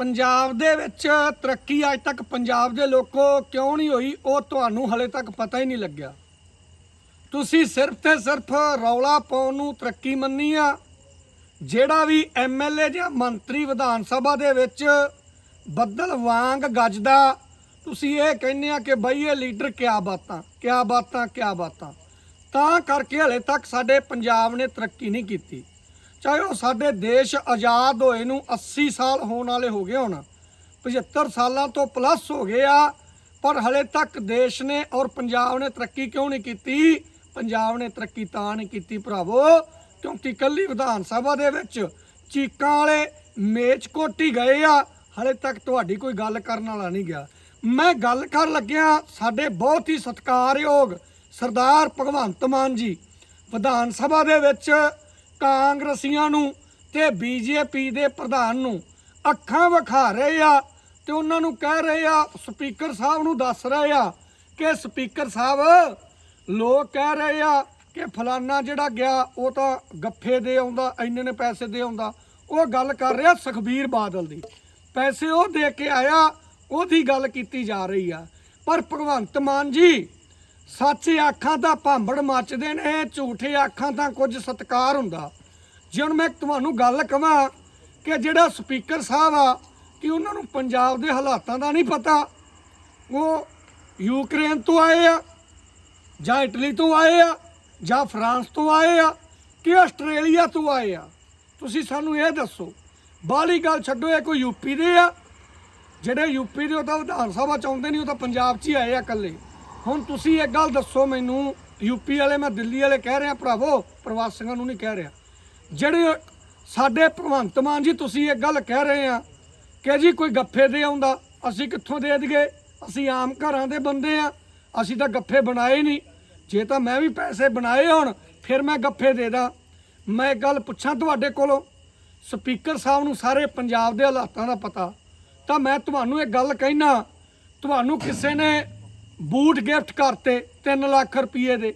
ਪੰਜਾਬ ਦੇ ਵਿੱਚ ਤਰੱਕੀ ਅੱਜ ਤੱਕ ਪੰਜਾਬ ਦੇ ਲੋਕੋ ਕਿਉਂ ਨਹੀਂ ਹੋਈ, ਉਹ ਤੁਹਾਨੂੰ ਹਲੇ ਤੱਕ ਪਤਾ ਹੀ ਨਹੀਂ ਲੱਗਿਆ। ਤੁਸੀਂ ਸਿਰਫ ਤੇ ਸਿਰਫ ਰੌਲਾ ਪਾਉਣ ਨੂੰ ਤਰੱਕੀ ਮੰਨੀ ਆ। ਜਿਹੜਾ ਵੀ ਐਮਐਲਏ ਜਾਂ ਮੰਤਰੀ ਵਿਧਾਨ ਸਭਾ ਦੇ ਵਿੱਚ ਬੱਦਲ ਵਾਂਗ ਗੱਜਦਾ, ਤੁਸੀਂ ਇਹ ਕਹਿੰਦੇ ਆ ਕਿ ਬਈ ਇਹ ਲੀਡਰ ਕਿਆ ਬਾਤਾਂ ਕਿਆ ਬਾਤਾਂ ਕਿਆ ਬਾਤਾਂ। ਤਾਂ ਕਰਕੇ ਹਲੇ ਤੱਕ ਸਾਡੇ ਪੰਜਾਬ ਨੇ ਤਰੱਕੀ ਨਹੀਂ ਕੀਤੀ। ਚਾਹੇ ਉਹ ਸਾਡੇ ਦੇਸ਼ ਆਜ਼ਾਦ ਹੋਏ ਨੂੰ 80 ਸਾਲ ਹੋਣ ਵਾਲੇ ਹੋ ਗਏ ਹੁਣ 75 ਸਾਲਾਂ ਤੋਂ ਪਲੱਸ ਹੋ ਗਏ ਆ, ਪਰ ਹਲੇ ਤੱਕ ਦੇਸ਼ ਨੇ ਔਰ ਪੰਜਾਬ ਨੇ ਤਰੱਕੀ ਕਿਉਂ ਨਹੀਂ ਕੀਤੀ? ਪੰਜਾਬ ਨੇ ਤਰੱਕੀ ਤਾਂ ਨਹੀਂ ਕੀਤੀ ਭਰਾਵੋ, ਕਿਉਂਕਿ ਕੱਲੀ ਵਿਧਾਨ ਸਭਾ ਦੇ ਵਿੱਚ ਚੀਕਾਂ ਵਾਲੇ ਮੇਚ ਕੋਟੀ ਗਏ ਆ, ਹਲੇ ਤੱਕ ਤੁਹਾਡੀ ਕੋਈ ਗੱਲ ਕਰਨ ਵਾਲਾ ਨਹੀਂ ਗਿਆ। ਮੈਂ ਗੱਲ ਕਰਨ ਲੱਗਿਆ, ਸਾਡੇ ਬਹੁਤ ਹੀ ਸਤਿਕਾਰਯੋਗ ਸਰਦਾਰ ਭਗਵੰਤ ਮਾਨ ਜੀ, ਵਿਧਾਨ ਸਭਾ ਦੇ ਵਿੱਚ ਕਾਂਗਰਸੀਆਂ ਨੂੰ ਤੇ ਬੀਜੇਪੀ ਦੇ ਪ੍ਰਧਾਨ ਨੂੰ ਅੱਖਾਂ ਵਿਖਾ ਰਹੇ ਆ ਤੇ ਉਹਨਾਂ ਨੂੰ ਕਹਿ ਰਹੇ ਆ, ਸਪੀਕਰ ਸਾਹਿਬ ਨੂੰ ਦੱਸ ਰਹੇ ਆ ਕਿ ਸਪੀਕਰ ਸਾਹਿਬ, ਲੋਕ ਕਹਿ ਰਹੇ ਆ ਕਿ ਫਲਾਨਾ ਜਿਹੜਾ ਗਿਆ, ਉਹ ਤਾਂ ਗੱਫੇ ਦੇ ਆਉਂਦਾ, ਇੰਨੇ ਨੇ ਪੈਸੇ ਦੇ ਆਉਂਦਾ। ਉਹ ਗੱਲ ਕਰ ਰਿਹਾ ਸੁਖਬੀਰ ਬਾਦਲ ਦੀ। ਪੈਸੇ ਉਹ ਦੇ ਕੇ ਆਇਆ, ਉਹਦੀ ਗੱਲ ਕੀਤੀ ਜਾ ਰਹੀ ਆ। ਪਰ ਭਗਵੰਤ ਮਾਨ ਜੀ, ਸੱਚ ਅੱਖਾਂ ਤਾਂ ਭਾਂਬੜ ਮੱਚਦੇ ਨੇ, ਝੂਠੇ ਆਖਾਂ ਤਾਂ ਕੁਝ ਸਤਕਾਰ ਹੁੰਦਾ। ਜੇ ਹੁਣ ਮੈਂ ਤੁਹਾਨੂੰ ਗੱਲ ਕਹਾਂ ਕਿ ਜਿਹੜਾ ਸਪੀਕਰ ਸਾਹਿਬ ਆ, ਕਿ ਉਹਨਾਂ ਨੂੰ ਪੰਜਾਬ ਦੇ ਹਾਲਾਤਾਂ ਦਾ ਨਹੀਂ ਪਤਾ, ਉਹ ਯੂਕਰੇਨ ਤੋਂ ਆਏ ਆ, ਜਾਂ ਇਟਲੀ ਤੋਂ ਆਏ ਆ, ਜਾਂ ਫਰਾਂਸ ਤੋਂ ਆਏ ਆ, ਕਿ ਆਸਟ੍ਰੇਲੀਆ ਤੋਂ ਆਏ ਆ। ਤੁਸੀਂ ਸਾਨੂੰ ਇਹ ਦੱਸੋ, ਬਾਹਲੀ ਗੱਲ ਛੱਡੋ, ਇਹ ਕੋਈ ਯੂਪੀ ਦੇ ਆ? ਜਿਹੜੇ ਯੂਪੀ ਦੇ ਉਹ ਤਾਂ ਵਿਧਾਨ ਸਭਾ ਚ ਆਉਂਦੇ ਨਹੀਂ, ਉਹ ਤਾਂ ਪੰਜਾਬ 'ਚ ਹੀ ਆਏ ਆ ਇਕੱਲੇ। ਹੁਣ ਤੁਸੀਂ ਇਹ ਗੱਲ ਦੱਸੋ ਮੈਨੂੰ ਯੂਪੀ ਵਾਲੇ, ਮੈਂ ਦਿੱਲੀ ਵਾਲੇ ਕਹਿ ਰਿਹਾ, ਭਰਾਵੋ, ਪ੍ਰਵਾਸੀਆਂ ਨੂੰ ਨਹੀਂ ਕਹਿ ਰਿਹਾ। ਜਿਹੜੇ ਸਾਡੇ ਭਗਵੰਤ ਮਾਨ ਜੀ ਤੁਸੀਂ ਇਹ ਗੱਲ ਕਹਿ ਰਹੇ ਆ ਕਿ ਜੀ ਕੋਈ ਗੱਫੇ ਦੇ ਆਉਂਦਾ, ਅਸੀਂ ਕਿੱਥੋਂ ਦੇ ਦਈਏ? ਅਸੀਂ ਆਮ ਘਰਾਂ ਦੇ ਬੰਦੇ ਆ, ਅਸੀਂ ਤਾਂ ਗੱਫੇ ਬਣਾਏ ਨਹੀਂ। ਜੇ ਤਾਂ ਮੈਂ ਵੀ ਪੈਸੇ ਬਣਾਏ ਹੋਣ, ਫਿਰ ਮੈਂ ਗੱਫੇ ਦੇ ਦਾਂ। ਮੈਂ ਇੱਕ ਗੱਲ ਪੁੱਛਾਂ ਤੁਹਾਡੇ ਕੋਲੋਂ, ਸਪੀਕਰ ਸਾਹਿਬ ਨੂੰ ਸਾਰੇ ਪੰਜਾਬ ਦੇ ਹਾਲਾਤਾਂ ਦਾ ਪਤਾ। ਤਾਂ ਮੈਂ ਤੁਹਾਨੂੰ ਇਹ ਗੱਲ ਕਹਿਣਾ ਤੁਹਾਨੂੰ ਕਿਸੇ ਨੇ ਬੂਟ ਗਿਫਟ ਕਰਤੇ 3 ਲੱਖ ਰੁਪਏ ਦੇ।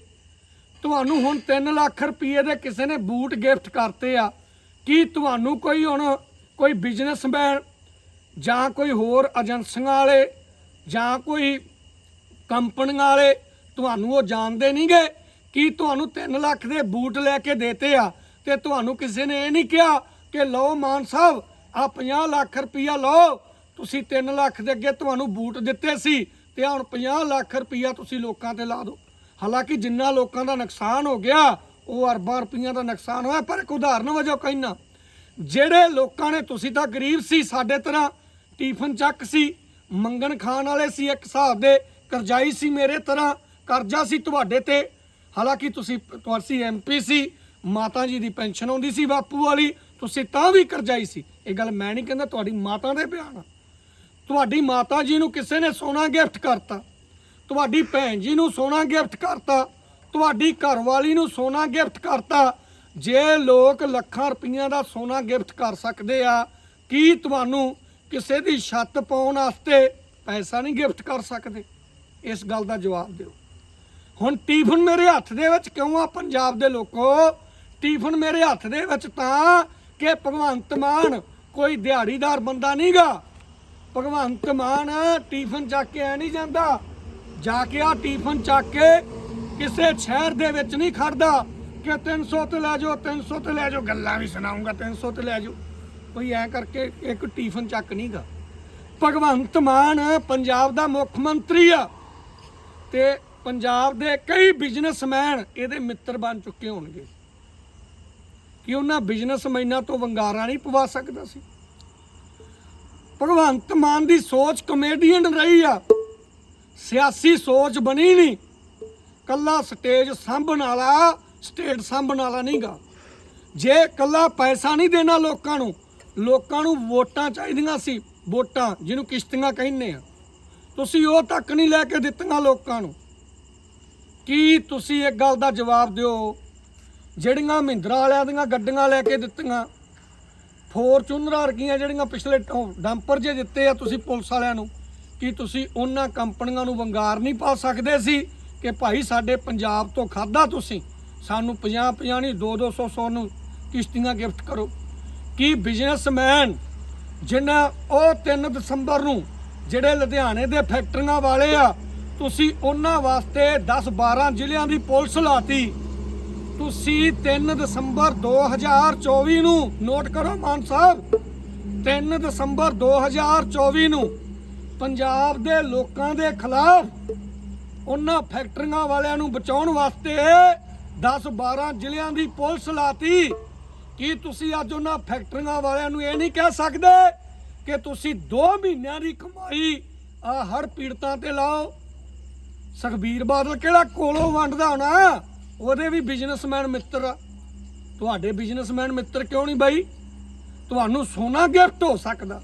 ਤੁਹਾਨੂੰ ਹੁਣ 3 ਲੱਖ ਰੁਪਏ ਦੇ ਕਿਸੇ ਨੇ ਬੂਟ ਗਿਫਟ ਕਰਤੇ ਆ। ਕੀ ਤੁਹਾਨੂੰ ਕੋਈ ਹੁਣ ਕੋਈ ਬਿਜ਼ਨਸਮੈਨ ਜਾਂ ਕੋਈ ਹੋਰ ਏਜੰਸੀਆਂ ਵਾਲੇ ਜਾਂ ਕੋਈ ਕੰਪਨੀਆਂ ਵਾਲੇ ਤੁਹਾਨੂੰ ਉਹ ਜਾਣਦੇ ਨਹੀਂਗੇ ਕੀ ਤੁਹਾਨੂੰ 3 ਲੱਖ ਦੇ ਬੂਟ ਲੈ ਕੇ ਦੇਤੇ ਆ ਤੇ ਤੁਹਾਨੂੰ ਕਿਸੇ ਨੇ ਇਹ ਨਹੀਂ ਕਿਹਾ ਕਿ ਲਓ ਮਾਨ ਸਾਹਿਬ ਆ 50 ਲੱਖ ਰੁਪਈਆ ਲਓ, ਤੁਸੀਂ 3 ਲੱਖ ਦੇ ਅੱਗੇ ਤੁਹਾਨੂੰ ਬੂਟ ਦਿੱਤੇ ਸੀ ਤੇ ਹੁਣ 50 ਲੱਖ ਰੁਪਈਆ ਤੁਸੀਂ ਲੋਕਾਂ ਤੇ ਲਾ ਦਿਓ। ਹਾਲਾਂਕਿ ਜਿੰਨਾ ਲੋਕਾਂ ਦਾ ਨੁਕਸਾਨ ਹੋ ਗਿਆ, ਉਹ ਅਰਬਾਂ ਰੁਪਈਆਂ ਦਾ ਨੁਕਸਾਨ ਹੋਇਆ, ਪਰ ਇੱਕ ਉਦਾਹਰਨ ਵਜੋਂ ਕਹਿਣਾ ਜਿਹੜੇ ਲੋਕਾਂ ਨੇ ਤੁਸੀਂ ਤਾਂ ਗਰੀਬ ਸੀ, ਸਾਡੇ ਤਰ੍ਹਾਂ ਟੀਫਨ ਚੱਕ ਸੀ, ਮੰਗਣ ਖਾਣ ਵਾਲੇ ਸੀ, ਇੱਕ ਹਿਸਾਬ ਦੇ ਕਰਜ਼ਾਈ ਸੀ, ਮੇਰੇ ਤਰ੍ਹਾਂ ਕਰਜ਼ਾ ਸੀ ਤੁਹਾਡੇ ਤੇ, ਹਾਲਾਂਕਿ ਤੁਸੀਂ ਤੁਸੀਂ ਐਮਪੀ ਸੀ, ਮਾਤਾ ਜੀ ਦੀ ਪੈਨਸ਼ਨ ਆਉਂਦੀ ਸੀ ਬਾਪੂ ਵਾਲੀ, ਤੁਸੀਂ ਤਾਂ ਵੀ ਕਰਜ਼ਾਈ ਸੀ। ਇਹ ਗੱਲ ਮੈਂ ਨਹੀਂ ਕਹਿੰਦਾ ਤੁਹਾਡੀ ਮਾਤਾ ਦੇ ਬਿਆਨ ਆ। ਤੁਹਾਡੀ ਮਾਤਾ ਜੀ ਨੂੰ ਕਿਸੇ ਨੇ ਸੋਨਾ ਗਿਫਟ ਕਰਤਾ। ਤੁਹਾਡੀ ਭੈਣ ਜੀ ਨੂੰ ਸੋਨਾ ਗਿਫਟ ਕਰਤਾ, ਤੁਹਾਡੀ ਘਰਵਾਲੀ ਨੂੰ ਸੋਨਾ ਗਿਫਟ ਕਰਤਾ। ਜੇ ਲੋਕ ਲੱਖਾਂ ਰੁਪਈਆਂ ਦਾ ਸੋਨਾ ਗਿਫਟ ਕਰ ਸਕਦੇ ਆ, ਕੀ ਤੁਹਾਨੂੰ ਕਿਸੇ ਦੀ ਛੱਤ ਪਾਉਣ ਵਾਸਤੇ ਪੈਸਾ ਨਹੀਂ ਗਿਫਟ ਕਰ ਸਕਦੇ? ਇਸ ਗੱਲ ਦਾ ਜਵਾਬ ਦਿਓ। ਹੁਣ ਟੀਫਨ ਮੇਰੇ ਹੱਥ ਦੇ ਵਿੱਚ ਕਿਉਂ ਆ ਪੰਜਾਬ ਦੇ ਲੋਕੋ? ਟੀਫਨ ਮੇਰੇ ਹੱਥ ਦੇ ਵਿੱਚ ਤਾਂ ਕਿ ਭਗਵੰਤ ਮਾਨ ਕੋਈ ਦਿਹਾੜੀਦਾਰ ਬੰਦਾ ਨਹੀਂਗਾ ਭਗਵੰਤ ਮਾਨ ਟੀਫਨ ਚੱਕ ਕੇ ਐ ਨਹੀਂ ਜਾਂਦਾ। ਜਾ ਕੇ ਆ ਟੀਫਨ ਚੱਕ ਕੇ ਕਿਸੇ ਸ਼ਹਿਰ ਦੇ ਵਿੱਚ ਨਹੀਂ ਖੜਦਾ ਕਿ 300 ਤੇ ਲੈ ਜਾਓ 300 ਤੇ ਲੈ ਜਾਓ। ਗੱਲਾਂ ਵੀ ਸੁਣਾਉਂਗਾ 300 ਤੇ ਲੈ ਜਾਓ। ਕੋਈ ਐ ਕਰਕੇ ਇੱਕ ਟੀਫਨ ਚੱਕ ਨਹੀਂਗਾ ਭਗਵੰਤ ਮਾਨ ਪੰਜਾਬ ਦਾ ਮੁੱਖ ਮੰਤਰੀ ਆ ਤੇ ਪੰਜਾਬ ਦੇ ਕਈ ਬਿਜ਼ਨਸਮੈਨ ਇਹਦੇ ਮਿੱਤਰ ਬਣ ਚੁੱਕੇ ਹੋਣਗੇ। ਕਿ ਉਹਨਾਂ ਬਿਜ਼ਨਸਮੈਨਾਂ ਤੋਂ ਵੰਗਾਰਾ ਨਹੀਂ ਪਵਾ ਸਕਦਾ ਸੀ। ਭਗਵੰਤ ਮਾਨ ਦੀ ਸੋਚ ਕਮੇਡੀਅਨ ਰਹੀ ਆ। ਸਿਆਸੀ ਸੋਚ ਬਣੀ ਨਹੀਂ। ਕੱਲਾ ਸਟੇਜ ਸਾਂਭਣ ਵਾਲਾ, ਸਟੇਟ ਸਾਂਭਣ ਵਾਲਾ ਨਹੀਂਗਾ। ਜੇ ਕੱਲਾ ਪੈਸਾ ਨਹੀਂ ਦੇਣਾ ਲੋਕਾਂ ਨੂੰ ਲੋਕਾਂ ਨੂੰ ਵੋਟਾਂ ਚਾਹੀਦੀਆਂ ਸੀ, ਵੋਟਾਂ ਜਿਹਨੂੰ ਕਿਸ਼ਤੀਆਂ ਕਹਿੰਦੇ ਆ। ਤੁਸੀਂ ਉਹ ਤੱਕ ਨਹੀਂ ਲੈ ਕੇ ਦਿੱਤੀਆਂ ਲੋਕਾਂ ਨੂੰ। ਕੀ ਤੁਸੀਂ ਇੱਕ ਗੱਲ ਦਾ ਜਵਾਬ ਦਿਓ? ਜਿਹੜੀਆਂ ਮਹਿੰਦਰਾ ਵਾਲਿਆਂ ਦੀਆਂ ਗੱਡੀਆਂ ਲੈ ਕੇ ਦਿੱਤੀਆਂ, ਫੋਰਚੂਨਰ ਵਰਗੀਆਂ ਜਿਹੜੀਆਂ ਪਿਛਲੇ ਡੰਪਰ ਜੇ ਦਿੱਤੇ ਆ ਤੁਸੀਂ ਪੁਲਿਸ ਵਾਲਿਆਂ ਨੂੰ ਕੀ ਤੁਸੀਂ ਉਹਨਾਂ ਕੰਪਨੀਆਂ ਨੂੰ ਵੰਗਾਰ ਨਹੀਂ ਪਾ ਸਕਦੇ ਸੀ ਕਿ ਭਾਈ ਸਾਡੇ ਪੰਜਾਬ ਤੋਂ ਖਾਦਾ ਤੁਸੀਂ? ਸਾਨੂੰ 50 50 ਨਹੀਂ 2 200 100 ਨੂੰ ਕਿਸ਼ਤੀਆਂ ਗਿਫਟ ਕਰੋ। ਕੀ ਬਿਜ਼ਨਸਮੈਨ ਜਿਨ੍ਹਾਂ ਉਹ 3 ਦਸੰਬਰ ਨੂੰ ਜਿਹੜੇ ਲੁਧਿਆਣੇ ਦੇ ਫੈਕਟਰੀਆਂ ਵਾਲੇ ਆ, ਤੁਸੀਂ ਉਹਨਾਂ ਵਾਸਤੇ 10 12 ਜ਼ਿਲ੍ਹਿਆਂ ਦੀ ਪੁਲਿਸ ਲਾਤੀ। ਤੁਸੀਂ 3 ਦਸੰਬਰ 2024 ਨੂੰ, ਨੋਟ ਕਰੋ ਮਾਨ ਸਾਹਿਬ 3 ਦਸੰਬਰ 2024 ਨੂੰ ਪੰਜਾਬ ਦੇ ਲੋਕਾਂ ਦੇ ਖਿਲਾਫ ਉਹਨਾਂ ਫੈਕਟਰੀਆਂ ਵਾਲਿਆਂ ਨੂੰ ਬਚਾਉਣ ਵਾਸਤੇ 10 12 ਜ਼ਿਲ੍ਹਿਆਂ ਦੀ ਪੁਲਿਸ ਲਾਤੀ। ਕੀ ਤੁਸੀਂ ਅੱਜ ਉਹਨਾਂ ਫੈਕਟਰੀਆਂ ਵਾਲਿਆਂ ਨੂੰ ਇਹ ਨਹੀਂ ਕਹਿ ਸਕਦੇ ਕਿ ਤੁਸੀਂ 2 ਮਹੀਨਿਆਂ ਦੀ ਕਮਾਈ ਆ ਹਰ ਪੀੜਤਾਂ ਤੇ ਲਾਓ? ਸੁਖਬੀਰ ਬਾਦਲ ਕਿਹੜਾ ਕੋਲੋਂ ਵੰਡਦਾ ਹੋਣਾ? ਉਹਦੇ ਵੀ ਬਿਜ਼ਨਸਮੈਨ ਮਿੱਤਰ ਆ। ਤੁਹਾਡੇ ਬਿਜ਼ਨਸਮੈਨ ਮਿੱਤਰ ਕਿਉਂ ਨਹੀਂ ਬਾਈ? ਤੁਹਾਨੂੰ ਸੋਨਾ ਗਿਫਟ ਹੋ ਸਕਦਾ।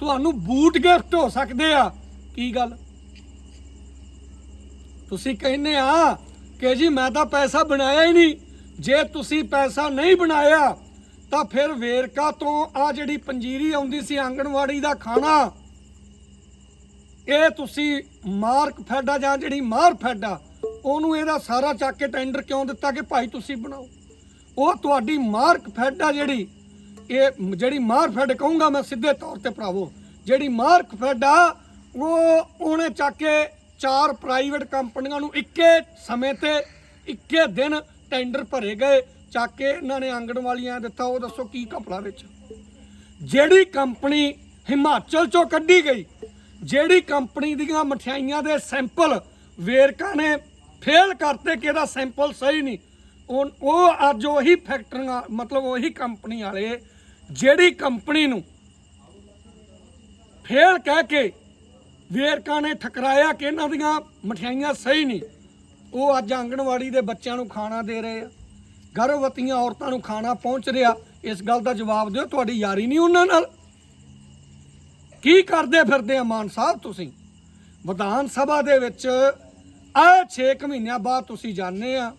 ਤੁਹਾਨੂੰ ਬੂਟ ਗਿਫਟ ਹੋ ਸਕਦੇ ਆ। ਕੀ ਗੱਲ? ਤੁਸੀਂ ਕਹਿੰਦੇ ਆ ਕਿ ਜੀ ਮੈਂ ਤਾਂ ਪੈਸਾ ਬਣਾਇਆ ਹੀ ਨਹੀਂ। ਜੇ ਤੁਸੀਂ ਪੈਸਾ ਨਹੀਂ ਬਣਾਇਆ, ਤਾਂ ਫਿਰ ਵੇਰਕਾ ਤੋਂ ਆ ਜਿਹੜੀ ਪੰਜੀਰੀ ਆਉਂਦੀ ਸੀ ਆਂਗਣਵਾੜੀ ਦਾ ਖਾਣਾ, ਇਹ ਤੁਸੀਂ ਮਾਰਕ ਫੈਡਾ ਜਾਂ ਜਿਹੜੀ ਮਾਰ ਫੈਡਾ ਉਹਨੂੰ ਇਹਦਾ ਸਾਰਾ ਚੱਕ ਕੇ ਟੈਂਡਰ ਕਿਉਂ ਦਿੱਤਾ ਕਿ ਭਾਈ ਤੁਸੀਂ ਬਣਾਓ? ਉਹ ਤੁਹਾਡੀ ਮਾਰਕ ਫੈਡਾ ਜਿਹੜੀ ਇਹ ਜਿਹੜੀ ਮਾਰਫੈਡ ਕਹੂੰਗਾ ਮੈਂ ਸਿੱਧੇ ਤੌਰ ਤੇ ਭਰਾਵੋ, ਜਿਹੜੀ ਮਾਰਕਫੈਡ ਆ, ਉਹ ਉਹਨੇ ਚੱਕ ਕੇ ਚਾਰ ਪ੍ਰਾਈਵੇਟ ਕੰਪਨੀਆਂ ਨੂੰ ਇੱਕੇ ਸਮੇਂ ਤੇ, ਇੱਕੇ ਦਿਨ ਟੈਂਡਰ ਭਰੇ ਗਏ, ਚੱਕ ਕੇ ਇਹਨਾਂ ਨੇ ਆਂਗਣਵਾਲੀਆਂ ਦਿੱਤਾ, ਉਹ ਦੱਸੋ ਕੀ ਕਪੜਾ ਵਿੱਚ? ਜਿਹੜੀ ਕੰਪਨੀ ਹਿਮਾਚਲ ਚੋਂ ਕੱਢੀ ਗਈ, ਜਿਹੜੀ ਕੰਪਨੀ ਦੀਆਂ ਮਠਿਆਈਆਂ ਦੇ ਸੈਂਪਲ ਵੇਰਕਾ ਨੇ ਫੇਲ ਕਰਤੇ ਕਿ ਇਹਦਾ ਸੈਂਪਲ ਸਹੀ ਨਹੀਂ, ਉਹ ਅੱਜ ਉਹੀ ਫੈਕਟਰੀਆਂ ਮਤਲਬ ਉਹੀ ਕੰਪਨੀ ਵਾਲੇ ਜਿਹੜੀ ਕੰਪਨੀ ਨੂੰ ਫੇਲ ਕਹਿ ਕੇ ਵੇਰਕਾ ਨੇ ਠਕਰਾਇਆ ਕਿ ਇਹਨਾਂ ਦੀਆਂ ਮਠਿਆਈਆਂ ਸਹੀ ਨਹੀਂ, ਉਹ ਅੱਜ ਆਂਗਣਵਾੜੀ ਦੇ ਬੱਚਿਆਂ ਨੂੰ ਖਾਣਾ ਦੇ ਰਹੇ ਆ, ਗਰਭਵਤੀਆਂ ਔਰਤਾਂ ਨੂੰ ਖਾਣਾ ਪਹੁੰਚ ਰਿਹਾ, ਇਸ ਗੱਲ ਦਾ ਜਵਾਬ ਦਿਓ, ਤੁਹਾਡੀ ਯਾਰੀ ਨਹੀਂ ਉਹਨਾਂ ਨਾਲ। ਕੀ ਕਰਦੇ ਫਿਰਦੇ ਆ ਮਾਨ ਸਾਹਿਬ ਤੁਸੀਂ? ਵਿਧਾਨ ਸਭਾ ਦੇ ਵਿੱਚ ਆ 6 ਮਹੀਨਿਆਂ ਬਾਅਦ ਤੁਸੀਂ ਜਾਣਦੇ ਆ,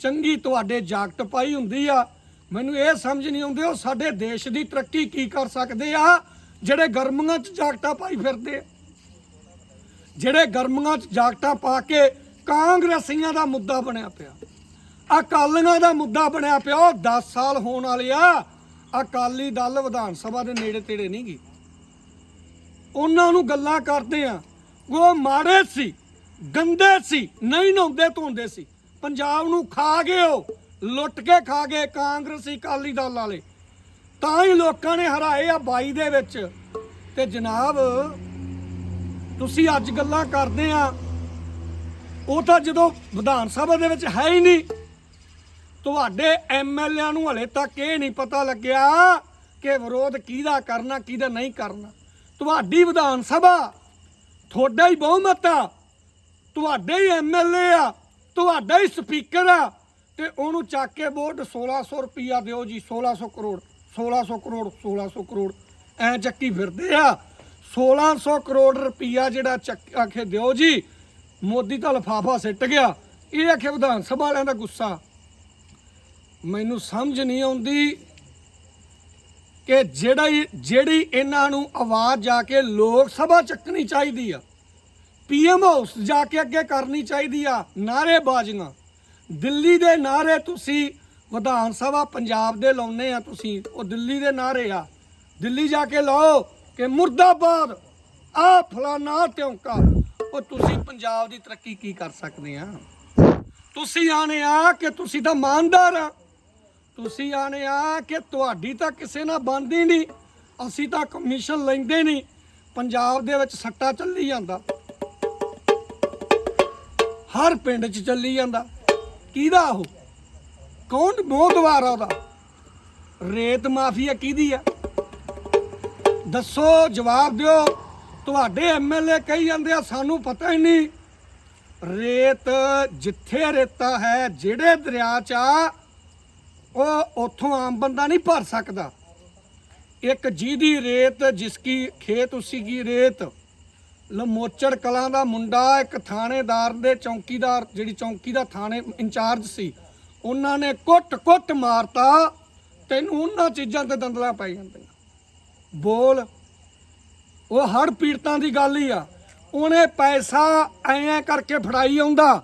ਚੰਗੀ ਤੁਹਾਡੇ ਜਾਗਟ ਪਾਈ ਹੁੰਦੀ ਆ ਮੈਨੂੰ ਇਹ ਸਮਝ ਨਹੀਂ ਆਉਂਦੀ ਉਹ ਸਾਡੇ ਦੇਸ਼ ਦੀ ਤਰੱਕੀ ਕੀ ਕਰ ਸਕਦੇ ਆ, ਜਿਹੜੇ ਗਰਮੀਆਂ 'ਚ ਜਾਗਟਾਂ ਪਾਈ ਫਿਰਦੇ ਜਿਹੜੇ ਗਰਮੀਆਂ 'ਚ ਜਾਗਟਾਂ ਪਾ ਕੇ ਕਾਂਗਰਸੀਆਂ ਦਾ ਮੁੱਦਾ ਬਣਿਆ ਪਿਆ। ਅਕਾਲੀਆਂ ਦਾ ਮੁੱਦਾ ਬਣਿਆ ਪਿਆ, ਉਹ 10 ਸਾਲ ਹੋਣ ਵਾਲੇ ਆ। ਅਕਾਲੀ ਦਲ ਵਿਧਾਨ ਸਭਾ ਦੇ ਨੇੜੇ ਤੇੜੇ ਨਹੀਂ ਗਈ ਉਹਨਾਂ ਨੂੰ ਗੱਲਾਂ ਕਰਦੇ ਆ, ਉਹ ਮਾੜੇ ਸੀ, ਗੰਦੇ ਸੀ, ਨਹੀਂ ਨਹਾਉਂਦੇ ਧੋਂਦੇ ਸੀ। ਪੰਜਾਬ ਨੂੰ ਖਾ ਗਏ ਉਹ। ਲੁੱਟ ਕੇ ਖਾ ਗਏ ਕਾਂਗਰਸੀ ਅਕਾਲੀ ਦਲ ਵਾਲੇ। ਤਾਂ ਹੀ ਲੋਕਾਂ ਨੇ ਹਰਾਏ ਆ 22 ਦੇ ਵਿੱਚ। ਤੇ ਜਨਾਬ, ਤੁਸੀਂ ਅੱਜ ਗੱਲਾਂ ਕਰਦੇ ਆ। ਉਹ ਤਾਂ ਜਦੋਂ ਵਿਧਾਨ ਸਭਾ ਦੇ ਵਿੱਚ ਹੈ ਹੀ ਨਹੀਂ, ਤੁਹਾਡੇ ਐਮਐਲਏ ਨੂੰ ਹਲੇ ਤੱਕ ਇਹ ਨਹੀਂ ਪਤਾ ਲੱਗਿਆ ਕਿ ਵਿਰੋਧ ਕਿਹਦਾ ਕਰਨਾ, ਕਿਹਦਾ ਨਹੀਂ ਕਰਨਾ। ਤੁਹਾਡੀ ਵਿਧਾਨ ਸਭਾ ਤੁਹਾਡਾ ਹੀ ਬਹੁਮਤ ਆ। ਤੁਹਾਡੇ ਹੀ ਐਮਐਲਏ ਆ, ਤੁਹਾਡਾ ਹੀ ਸਪੀਕਰ ਆ। ਤੇ ਉਹਨੂੰ ਚੱਕ ਕੇ ਵੋਟ 1600 ਰੁਪਿਆ ਦਿਓ ਜੀ 1600 ਕਰੋੜ 1600 ਕਰੋੜ 1600 ਕਰੋੜ। ਐ ਚੱਕੀ ਫਿਰਦੇ ਆ। 1600 ਕਰੋੜ ਰੁਪਿਆ ਜਿਹੜਾ ਚੱਕ ਆਖੇ ਦਿਓ ਜੀ, ਮੋਦੀ ਤਾਂ ਲਫਾਫਾ ਸਿੱਟ ਗਿਆ। ਇਹ ਆਖੇ ਵਿਧਾਨ ਸਭਾ ਵਾਲਿਆਂ ਦਾ ਗੁੱਸਾ। ਮੈਨੂੰ ਸਮਝ ਨਹੀਂ ਆਉਂਦੀ ਕਿ ਜਿਹੜਾ ਜਿਹੜੀ ਇਹਨਾਂ ਨੂੰ ਆਵਾਜ਼ ਜਾ ਕੇ ਲੋਕ ਸਭਾ ਚੱਕਣੀ ਚਾਹੀਦੀ ਆ ਪੀਐਮ ਹਾਊਸ ਜਾ ਕੇ ਅੱਗੇ ਕਰਨੀ ਚਾਹੀਦੀ ਆ ਨਾਅਰੇਬਾਜ਼ੀਆਂ ਦਿੱਲੀ ਦੇ ਨਾਅਰੇ ਤੁਸੀਂ ਵਿਧਾਨ ਸਭਾ ਪੰਜਾਬ ਦੇ ਲਾਉਨੇ ਆ ਤੁਸੀਂ, ਉਹ ਦਿੱਲੀ ਦੇ ਨਾਅਰੇ ਆ। ਦਿੱਲੀ ਜਾ ਕੇ ਲਾਓ ਕਿ ਮੁਰਦਾਬਾਦ ਆ ਫਲਾਨਾ ਤਿਉਂਕਾ। ਉਹ ਤੁਸੀਂ ਪੰਜਾਬ ਦੀ ਤਰੱਕੀ ਕੀ ਕਰ ਸਕਦੇ ਆ? ਤੁਸੀਂ ਆਨੇ ਆ ਕਿ ਤੁਸੀਂ ਤਾਂ ਇਮਾਨਦਾਰ ਆ। ਤੁਸੀਂ ਆਨੇ ਆ ਕਿ ਤੁਹਾਡੀ ਤਾਂ ਕਿਸੇ ਨਾਲ ਬਣਦੀ ਨਹੀਂ। ਅਸੀਂ ਤਾਂ ਕਮਿਸ਼ਨ ਲੈਂਦੇ ਨਹੀਂ। ਪੰਜਾਬ ਦੇ ਵਿੱਚ ਸੱਟਾ ਚੱਲੀ ਜਾਂਦਾ। ਹਰ ਪਿੰਡ 'ਚ ਚੱਲੀ ਜਾਂਦਾ। ਕਿਹਦਾ ਉਹ? ਕੌਣ? ਮੋਹਦਵਾਰ ਆ ਉਹਦਾ। ਰੇਤ ਮਾਫੀਆ ਕਿਹਦੀ ਆ? ਦੱਸੋ, ਜਵਾਬ ਦਿਓ। ਤੁਹਾਡੇ ਐਮਐਲਏ ਕਹੀ ਜਾਂਦੇ ਆ, ਸਾਨੂੰ ਪਤਾ ਹੀ ਨਹੀਂ। ਰੇਤ ਜਿੱਥੇ ਰੇਤਾ ਹੈ, ਜਿਹੜੇ ਦਰਿਆ 'ਚ ਆ, ਉਹ ਉੱਥੋਂ ਆਮ ਬੰਦਾ ਨਹੀਂ ਭਰ ਸਕਦਾ। ਇੱਕ ਜਿਹਦੀ ਰੇਤ ਜਿਸ ਕੀ ਖੇਤ ਉਸੀ ਕੀ ਰੇਤ ਲਮੋਚੜ ਕਲਾਂ ਦਾ ਮੁੰਡਾ ਇੱਕ ਥਾਣੇਦਾਰ ਦੇ ਚੌਕੀਦਾਰ, ਜਿਹੜੀ ਚੌਂਕੀ ਦਾ ਥਾਣੇ ਇੰਚਾਰਜ ਸੀ, ਉਹਨਾਂ ਨੇ ਕੁੱਟ-ਕੁੱਟ ਮਾਰਤਾ, ਤੈਨੂੰ ਉਹਨਾਂ ਚੀਜ਼ਾਂ ਤੇ ਦੰਦਲਾਂ ਪੈ ਜਾਂਦੀਆਂ। ਬੋਲ, ਉਹ ਹੜ ਪੀੜਤਾਂ ਦੀ ਗੱਲ ਹੀ ਆ। ਉਹਨੇ ਪੈਸਾ ਐਂ ਕਰਕੇ ਫੜਾਈ ਆਉਂਦਾ।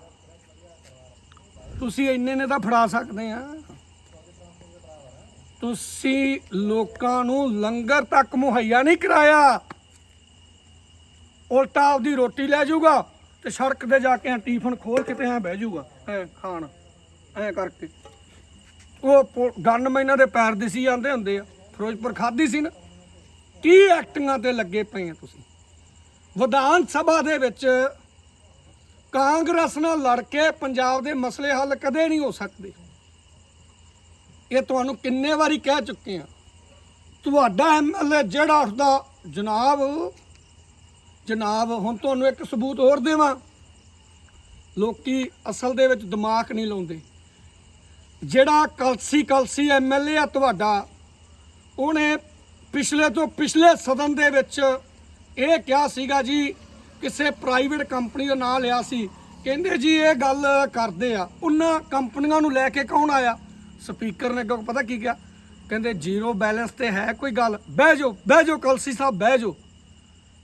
ਤੁਸੀਂ ਇੰਨੇ ਨੇ ਤਾਂ ਫੜਾ ਸਕਦੇ ਆ। ਤੁਸੀਂ ਲੋਕਾਂ ਨੂੰ ਲੰਗਰ ਤੱਕ ਮੁਹੱਈਆ ਨਹੀਂ ਕਰਾਇਆ। ਉਲਟਾ ਆਪਦੀ ਰੋਟੀ ਲੈ ਜਾਊਗਾ ਤੇ ਸੜਕ ਤੇ ਜਾ ਕੇ ਐਂ ਟੀਫਨ ਖੋਲ ਕੇ ਤੇ ਐ ਬਹਿ ਜਾਊਗਾ, ਐ ਖਾਣ, ਐ ਕਰਕੇ। ਉਹ ਗਨ ਮੈਨਾਂ ਦੇ ਪੈਰ ਦਿਸੀ ਜਾਂਦੇ ਹੁੰਦੇ ਆ, ਫਿਰੋਜ਼ਪੁਰ ਖਾਦੀ ਸੀ ਨਾ, ਕੀ ਐਕਟਿੰਗਾਂ ਤੇ ਲੱਗੇ ਪਏ ਆ ਤੁਸੀਂ? ਵਿਧਾਨ ਸਭਾ ਦੇ ਵਿੱਚ ਕਾਂਗਰਸ ਨਾਲ ਲੜ ਕੇ ਪੰਜਾਬ ਦੇ ਮਸਲੇ ਹੱਲ ਕਦੇ ਨਹੀਂ ਹੋ ਸਕਦੇ। ਇਹ ਤੁਹਾਨੂੰ ਕਿੰਨੇ ਵਾਰੀ ਕਹਿ ਚੁੱਕੇ ਆ। ਤੁਹਾਡਾ ਐਮਐਲਏ ਜਿਹੜਾ ਉੱਠਦਾ ਜਨਾਬ ਜਨਾਬ, ਹੁਣ ਤੁਹਾਨੂੰ ਇੱਕ ਸਬੂਤ ਹੋਰ ਦੇਵਾਂ। ਲੋਕੀ ਅਸਲ ਦੇ ਵਿੱਚ ਦਿਮਾਗ ਨਹੀਂ ਲਾਉਂਦੇ। ਜਿਹੜਾ ਕਲਸੀ ਕਲਸੀ ਐਮਐਲਏ ਆ ਤੁਹਾਡਾ, ਉਹਨੇ ਪਿਛਲੇ ਤੋਂ ਪਿਛਲੇ ਸਦਨ ਦੇ ਵਿੱਚ ਇਹ ਕਿਹਾ ਸੀਗਾ ਜੀ, ਕਿਸੇ ਪ੍ਰਾਈਵੇਟ ਕੰਪਨੀ ਦਾ ਨਾਂ ਲਿਆ ਸੀ। ਕਹਿੰਦੇ ਜੀ, ਇਹ ਗੱਲ ਕਰਦੇ ਆ। ਉਹਨਾਂ ਕੰਪਨੀਆਂ ਨੂੰ ਲੈ ਕੇ ਕੌਣ ਆਇਆ? ਸਪੀਕਰ ਨੇ ਅੱਗੋਂ ਪਤਾ ਕੀ ਕਿਹਾ? ਕਹਿੰਦੇ, ਜ਼ੀਰੋ ਬੈਲੈਂਸ ਤੇ ਹੈ ਕੋਈ ਗੱਲ। ਬਹਿ ਜਾਓ ਬਹਿ ਜਾਓ ਕਲਸੀ ਸਾਹਿਬ, ਬਹਿ ਜਾਓ।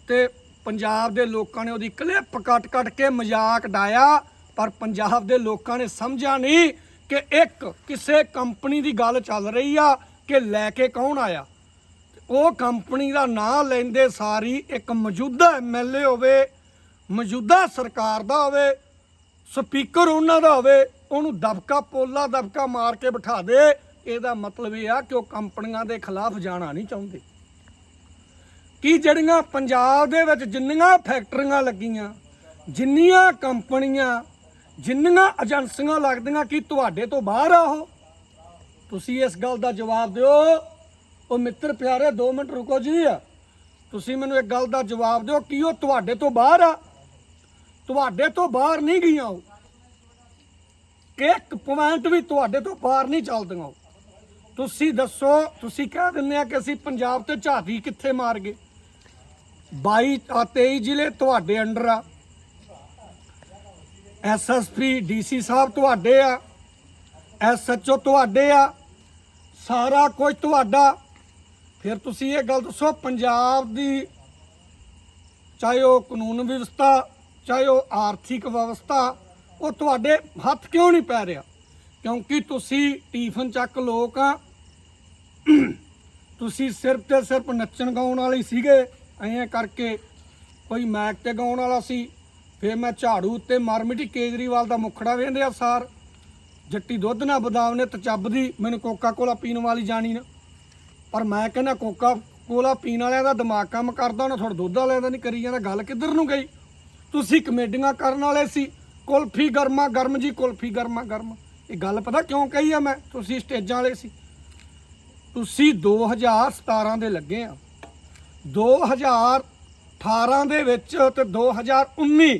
ਤੇ ਪੰਜਾਬ ਦੇ ਲੋਕਾਂ ਨੇ ਉਹਦੀ ਕਲਿੱਪ ਕੱਟ ਕੱਟ ਕੇ ਮਜ਼ਾਕ ਡਾਇਆ, ਪਰ ਪੰਜਾਬ ਦੇ ਲੋਕਾਂ ਨੇ ਸਮਝਿਆ ਨਹੀਂ ਕਿ ਇੱਕ ਕਿਸੇ ਕੰਪਨੀ ਦੀ ਗੱਲ ਚੱਲ ਰਹੀ ਆ ਕਿ ਲੈ ਕੇ ਕੌਣ ਆਇਆ। ਉਹ ਕੰਪਨੀ ਦਾ ਨਾਂ ਲੈਂਦੇ ਸਾਰੀ ਇੱਕ ਮੌਜੂਦਾ ਐਮਐਲਏ ਹੋਵੇ, ਮੌਜੂਦਾ ਸਰਕਾਰ ਦਾ ਹੋਵੇ, ਸਪੀਕਰ ਉਹਨਾਂ ਦਾ ਹੋਵੇ, ਉਹਨੂੰ ਦਬਕਾ ਪੋਲਾ ਦਬਕਾ ਮਾਰ ਕੇ ਬਿਠਾ ਦੇ। ਇਹਦਾ ਮਤਲਬ ਇਹ ਆ ਕਿ ਉਹ ਕੰਪਨੀਆਂ ਦੇ ਖਿਲਾਫ ਜਾਣਾ ਨਹੀਂ ਚਾਹੁੰਦੇ। ਕਿ ਜਿਹੜੀਆਂ ਪੰਜਾਬ ਦੇ ਵਿੱਚ ਜਿੰਨੀਆਂ ਫੈਕਟਰੀਆਂ ਲੱਗੀਆਂ, ਜਿੰਨੀਆਂ ਕੰਪਨੀਆਂ, ਜਿੰਨੀਆਂ ਏਜੰਸੀਆਂ ਲੱਗਦੀਆਂ ਕਿ ਤੁਹਾਡੇ ਤੋਂ ਬਾਹਰ ਆ ਉਹ? ਤੁਸੀਂ ਇਸ ਗੱਲ ਦਾ ਜਵਾਬ ਦਿਓ। ਉਹ ਮਿੱਤਰ ਪਿਆਰੇ 2 ਮਿੰਟ ਰੁਕੋ ਜੀ। ਤੁਸੀਂ ਮੈਨੂੰ ਇੱਕ ਗੱਲ ਦਾ ਜਵਾਬ ਦਿਓ ਕਿ ਉਹ ਤੁਹਾਡੇ ਤੋਂ ਬਾਹਰ ਆ? ਤੁਹਾਡੇ ਤੋਂ ਬਾਹਰ ਨਹੀਂ ਗਈਆਂ ਉਹ। ਇੱਕ ਪੁਆਇੰਟ ਵੀ ਤੁਹਾਡੇ ਤੋਂ ਬਾਹਰ ਨਹੀਂ ਚੱਲਦੀਆਂ ਉਹ। ਤੁਸੀਂ ਦੱਸੋ, ਤੁਸੀਂ ਕਹਿ ਦਿੰਦੇ ਆ ਕਿ ਅਸੀਂ ਪੰਜਾਬ ਤੇ ਝਾਤੀ ਕਿੱਥੇ ਮਾਰ ਗਏ? 22 ਆ 23 ਜ਼ਿਲ੍ਹੇ ਤੁਹਾਡੇ ਅੰਡਰ ਆ। ਐਸਐਸਪੀ ਡੀਸੀ ਸਾਹਿਬ ਤੁਹਾਡੇ ਆ। ਐਸਐਚਓ ਤੁਹਾਡੇ ਆ। ਸਾਰਾ ਕੁਝ ਤੁਹਾਡਾ। ਫਿਰ ਤੁਸੀਂ ਇਹ ਗੱਲ ਦੱਸੋ, ਪੰਜਾਬ ਦੀ ਚਾਹੇ ਉਹ ਕਾਨੂੰਨ ਵਿਵਸਥਾ, ਚਾਹੇ ਉਹ ਆਰਥਿਕ ਵਿਵਸਥਾ, ਉਹ ਤੁਹਾਡੇ ਹੱਥ ਕਿਉਂ ਨਹੀਂ ਪੈ ਰਿਹਾ? ਕਿਉਂਕਿ ਤੁਸੀਂ ਟੀਫਨ ਚੱਕ ਲੋਕ ਆ। ਤੁਸੀਂ ਸਿਰਫ ਤੇ ਸਿਰਫ ਨੱਚਣ ਗਾਉਣ ਵਾਲੇ ਸੀਗੇ। ਐਂ ਕਰਕੇ ਕੋਈ ਮੈਕ ਤੇ ਗਾਉਣ ਵਾਲਾ ਸੀ, ਫਿਰ ਮੈਂ ਝਾੜੂ ਤੇ ਮਰਮਿਟੀ ਕੇਜਰੀਵਾਲ ਦਾ ਮੁਖੜਾ ਵੇਂਦੇ ਆ ਸਾਰ। ਜੱਟੀ ਦੁੱਧ ਨਾ ਬਦਾਮ ਨੇ ਤਚੱਬਦੀ ਮੈਨੂੰ ਕੋਕਾ ਕੋਲਾ ਪੀਣ ਵਾਲੀ ਜਾਣੀ ਨਾ। ਪਰ ਮੈਂ ਕਹਿੰਦਾ ਕੋਕਾ ਕੋਲਾ ਪੀਣ ਵਾਲਿਆਂ ਦਾ ਦਿਮਾਗ ਕੰਮ ਕਰਦਾ, ਉਹਨਾਂ ਥੋੜਾ ਦੁੱਧ ਵਾਲਿਆਂ ਦਾ ਨਹੀਂ ਕਰੀ ਜਾਂਦਾ, ਗੱਲ ਕਿੱਧਰ ਨੂੰ ਗਈ? ਤੁਸੀਂ ਕਮੇਡੀਆਂ ਕਰਨ ਵਾਲੇ ਸੀ, ਕੁਲਫੀ ਗਰਮਾ ਗਰਮ ਜੀ, ਕੁਲਫੀ ਗਰਮਾ ਗਰਮ। ਇਹ ਗੱਲ ਪਤਾ ਕਿਉਂ ਕਹੀ ਆ ਮੈਂ? ਤੁਸੀਂ ਸਟੇਜਾਂ ਵਾਲੇ ਸੀ। ਤੁਸੀਂ 2017 ਦੇ ਲੱਗੇ ਆ। 2018 ਦੇ ਵਿੱਚ ਤੇ 2019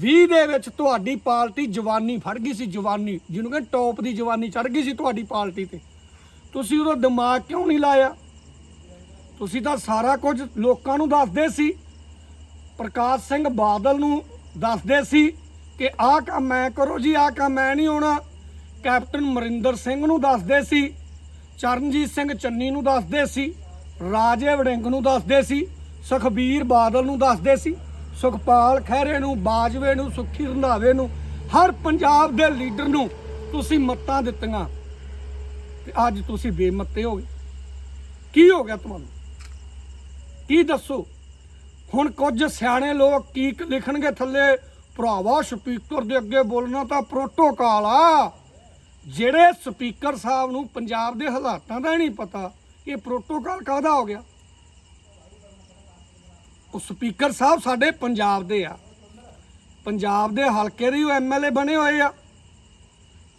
20 ਦੇ ਵਿੱਚ ਤੁਹਾਡੀ ਪਾਰਟੀ ਜਵਾਨੀ ਫੜ ਗਈ ਸੀ, ਜਵਾਨੀ, ਜਿਹਨੂੰ ਕਹਿੰਦੇ ਟੌਪ ਦੀ ਜਵਾਨੀ ਚੜ ਗਈ ਸੀ ਤੁਹਾਡੀ ਪਾਰਟੀ ਤੇ। ਤੁਸੀਂ ਉਹਦਾ ਦਿਮਾਗ ਕਿਉਂ ਨਹੀਂ ਲਾਇਆ? ਤੁਸੀਂ ਤਾਂ ਸਾਰਾ ਕੁਝ ਲੋਕਾਂ ਨੂੰ ਦੱਸਦੇ ਸੀ। ਪ੍ਰਕਾਸ਼ ਸਿੰਘ ਬਾਦਲ ਨੂੰ ਦੱਸਦੇ ਸੀ ਕਿ ਆਹ ਕੰਮ ਮੈਂ ਕਰੋ ਜੀ, ਆਹ ਕੰਮ ਮੈਂ ਨਹੀਂ ਹੋਣਾ। ਕੈਪਟਨ ਮਰਿੰਦਰ ਸਿੰਘ ਨੂੰ ਦੱਸਦੇ ਸੀ, ਚਰਨਜੀਤ ਸਿੰਘ ਚੰਨੀ ਨੂੰ ਦੱਸਦੇ ਸੀ। ਰਾਜੇ ਵੜਿੰਗ ਨੂੰ ਦੱਸਦੇ ਸੀ, ਸੁਖਬੀਰ ਬਾਦਲ ਨੂੰ ਦੱਸਦੇ ਸੀ, ਸੁਖਪਾਲ ਖਹਿਰੇ ਨੂੰ, ਬਾਜਵੇ ਨੂੰ, ਸੁਖੀ ਰੰਧਾਵੇ ਨੂੰ, ਹਰ ਪੰਜਾਬ ਦੇ ਲੀਡਰ ਨੂੰ ਤੁਸੀਂ ਮੱਤਾਂ ਦਿੱਤੀਆਂ। ਤੇ ਅੱਜ ਤੁਸੀਂ ਬੇਮੱਤੇ ਹੋ ਗਏ। ਕੀ ਹੋ ਗਿਆ ਤੁਹਾਨੂੰ? ਕੀ ਦੱਸੋ? ਹੁਣ ਕੁਝ ਸਿਆਣੇ ਲੋਕ ਕੀ ਲਿਖਣਗੇ ਥੱਲੇ, ਭਰਾਵਾ ਸਪੀਕਰ ਦੇ ਅੱਗੇ ਬੋਲਣਾ ਤਾਂ ਪ੍ਰੋਟੋਕਾਲ ਆ। ਜਿਹੜੇ ਸਪੀਕਰ ਸਾਹਿਬ ਨੂੰ ਪੰਜਾਬ ਦੇ ਹਾਲਾਤਾਂ ਦਾ ਹੀ ਨਹੀਂ ਪਤਾ ਇਹ ਪ੍ਰੋਟੋਕਾਲ ਕਾਹਦਾ ਹੋ ਗਿਆ? ਉਹ ਸਪੀਕਰ ਸਾਹਿਬ ਸਾਡੇ ਪੰਜਾਬ ਦੇ ਆ। ਪੰਜਾਬ ਦੇ ਹਲਕੇ ਦੇ ਹੀ ਉਹ ਐਮਐਲਏ ਬਣੇ ਹੋਏ ਆ।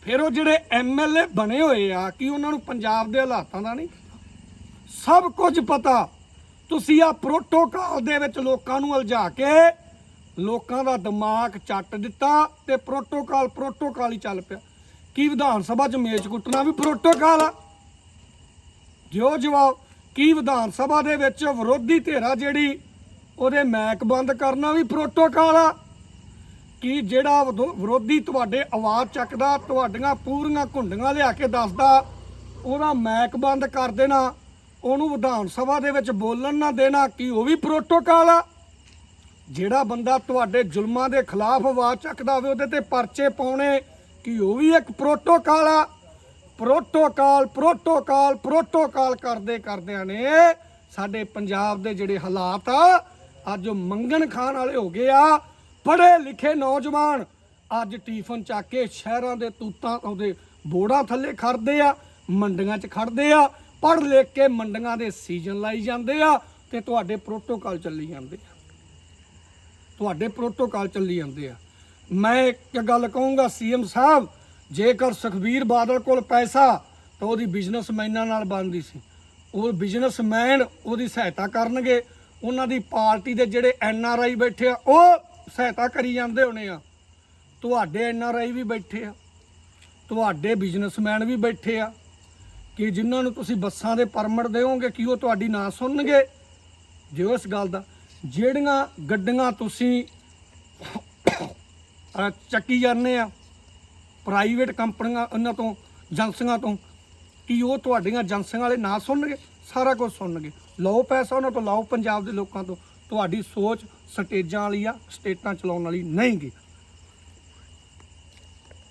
ਫਿਰ ਉਹ ਜਿਹੜੇ ਐਮਐਲਏ ਬਣੇ ਹੋਏ ਆ, ਕਿ ਉਹਨਾਂ ਨੂੰ ਪੰਜਾਬ ਦੇ ਹਾਲਾਤਾਂ ਦਾ ਨਹੀਂ ਸਭ ਕੁਝ ਪਤਾ। ਤੁਸੀਂ ਆ ਪ੍ਰੋਟੋਕਾਲ ਦੇ ਵਿੱਚ ਲੋਕਾਂ ਨੂੰ ਉਲਝਾ ਕੇ ਲੋਕਾਂ ਦਾ ਦਿਮਾਗ ਚੱਟ ਦਿੱਤਾ ਤੇ ਪ੍ਰੋਟੋਕਾਲ ਪ੍ਰੋਟੋਕਾਲ ਹੀ ਚੱਲ ਪਿਆ। ਕੀ ਵਿਧਾਨ ਸਭਾ 'ਚ ਮੇਜ਼ ਕੁੱਟਣਾ ਵੀ ਪ੍ਰੋਟੋਕਾਲ ਆ? ਜਿਉ ਜਵਾਬ, ਕੀ ਵਿਧਾਨ ਸਭਾ ਦੇ ਵਿੱਚ ਵਿਰੋਧੀ ਧਿਰਾ ਜਿਹੜੀ ਉਹਦੇ ਮੈਕ ਬੰਦ ਕਰਨਾ ਵੀ ਪ੍ਰੋਟੋਕਾਲ ਆ? ਕਿ ਜਿਹੜਾ ਵਿਰੋਧੀ ਤੁਹਾਡੇ ਆਵਾਜ਼ ਚੱਕਦਾ, ਤੁਹਾਡੀਆਂ ਪੂਰੀਆਂ ਘੁੰਡੀਆਂ ਲਿਆ ਕੇ ਦੱਸਦਾ, ਉਹਦਾ ਮੈਕ ਬੰਦ ਕਰ ਦੇਣਾ, ਉਹਨੂੰ ਵਿਧਾਨ ਸਭਾ ਦੇ ਵਿੱਚ ਬੋਲਣ ਨਾ ਦੇਣਾ, ਕਿ ਉਹ ਵੀ ਪ੍ਰੋਟੋਕਾਲ ਆ? ਜਿਹੜਾ ਬੰਦਾ ਤੁਹਾਡੇ ਜ਼ੁਲਮਾਂ ਦੇ ਖਿਲਾਫ ਆਵਾਜ਼ ਚੱਕਦਾ ਹੋਵੇ ਉਹਦੇ ਤੇ ਪਰਚੇ ਪਾਉਣੇ, ਕਿ ਉਹ ਵੀ ਇੱਕ ਪ੍ਰੋਟੋਕਾਲ ਆ? ਪ੍ਰੋਟੋਕਾਲ ਪ੍ਰੋਟੋਕਾਲ ਪ੍ਰੋਟੋਕਾਲ ਕਰਦੇ ਕਰਦਿਆਂ ਨੇ ਸਾਡੇ ਪੰਜਾਬ ਦੇ ਜਿਹੜੇ ਹਾਲਾਤ ਆ, ਅੱਜ ਉਹ ਮੰਗਣ ਖਾਣ ਵਾਲੇ ਹੋ ਗਏ ਆ, ਪੜ੍ਹੇ ਲਿਖੇ ਨੌਜਵਾਨ ਅੱਜ ਟੀਫਨ ਚੱਕ ਕੇ ਸ਼ਹਿਰਾਂ ਦੇ ਤੂਤਾਂ, ਉਹਦੇ ਬੋੜਾਂ ਥੱਲੇ ਖੜਦੇ ਆ, ਮੰਡੀਆਂ 'ਚ ਖੜਦੇ ਆ, ਪੜ੍ਹ ਲਿਖ ਕੇ ਮੰਡੀਆਂ ਦੇ ਸੀਜ਼ਨ ਲਾਈ ਜਾਂਦੇ ਆ ਤੇ ਤੁਹਾਡੇ ਪ੍ਰੋਟੋਕਾਲ ਚੱਲੀ ਜਾਂਦੇ ਆ। ਤੁਹਾਡੇ ਪ੍ਰੋਟੋਕਾਲ ਚੱਲੀ ਜਾਂਦੇ ਆ। ਮੈਂ ਇੱਕ ਗੱਲ ਕਹੂੰਗਾ, ਸੀਐਮ ਸਾਹਿਬ ਜੇਕਰ ਸੁਖਬੀਰ ਬਾਦਲ ਕੋਲ ਪੈਸਾ, ਤਾਂ ਉਹਦੀ ਬਿਜ਼ਨਸਮੈਨਾਂ ਨਾਲ ਬਣਦੀ ਸੀ। ਉਹ ਬਿਜ਼ਨਸਮੈਨ ਉਹਦੀ ਸਹਾਇਤਾ ਕਰਨਗੇ। ਉਹਨਾਂ ਦੀ ਪਾਰਟੀ ਦੇ ਜਿਹੜੇ ਐੱਨ ਆਰ ਆਈ ਬੈਠੇ ਆ, ਉਹ ਸਹਾਇਤਾ ਕਰੀ ਜਾਂਦੇ ਹੋਣੇ ਆ। ਤੁਹਾਡੇ ਐੱਨ ਆਰ ਆਈ ਵੀ ਬੈਠੇ ਆ। ਤੁਹਾਡੇ ਬਿਜ਼ਨਸਮੈਨ ਵੀ ਬੈਠੇ ਆ। ਕਿ ਜਿਨ੍ਹਾਂ ਨੂੰ ਤੁਸੀਂ ਬੱਸਾਂ ਦੇ ਪਰਮਿਟ ਦਿਓਗੇ ਕਿ ਉਹ ਤੁਹਾਡੀ ਨਾ ਸੁਣਨਗੇ? ਜਿਉ ਇਸ ਗੱਲ ਦਾ, ਜਿਹੜੀਆਂ ਗੱਡੀਆਂ ਤੁਸੀਂ ਚੱਕੀ ਜਾਂਦੇ ਆ ਪ੍ਰਾਈਵੇਟ ਕੰਪਨੀਆਂ ਉਹਨਾਂ ਤੋਂ, ਏਜੰਸੀਆਂ ਤੋਂ, ਕਿ ਉਹ ਤੁਹਾਡੀਆਂ ਏਜੰਸੀਆਂ ਵਾਲੇ ਨਾ ਸੁਣਨਗੇ, ਸਾਰਾ ਕੁਝ ਸੁਣਨਗੇ। ਲਓ ਪੈਸਾ ਉਹਨਾਂ ਤੋਂ, ਲਓ ਪੰਜਾਬ ਦੇ ਲੋਕਾਂ ਤੋਂ। ਤੁਹਾਡੀ ਸੋਚ ਸਟੇਜਾਂ ਵਾਲੀ ਆ, ਸਟੇਟਾਂ ਚਲਾਉਣ ਵਾਲੀ ਨਹੀਂ ਗੀ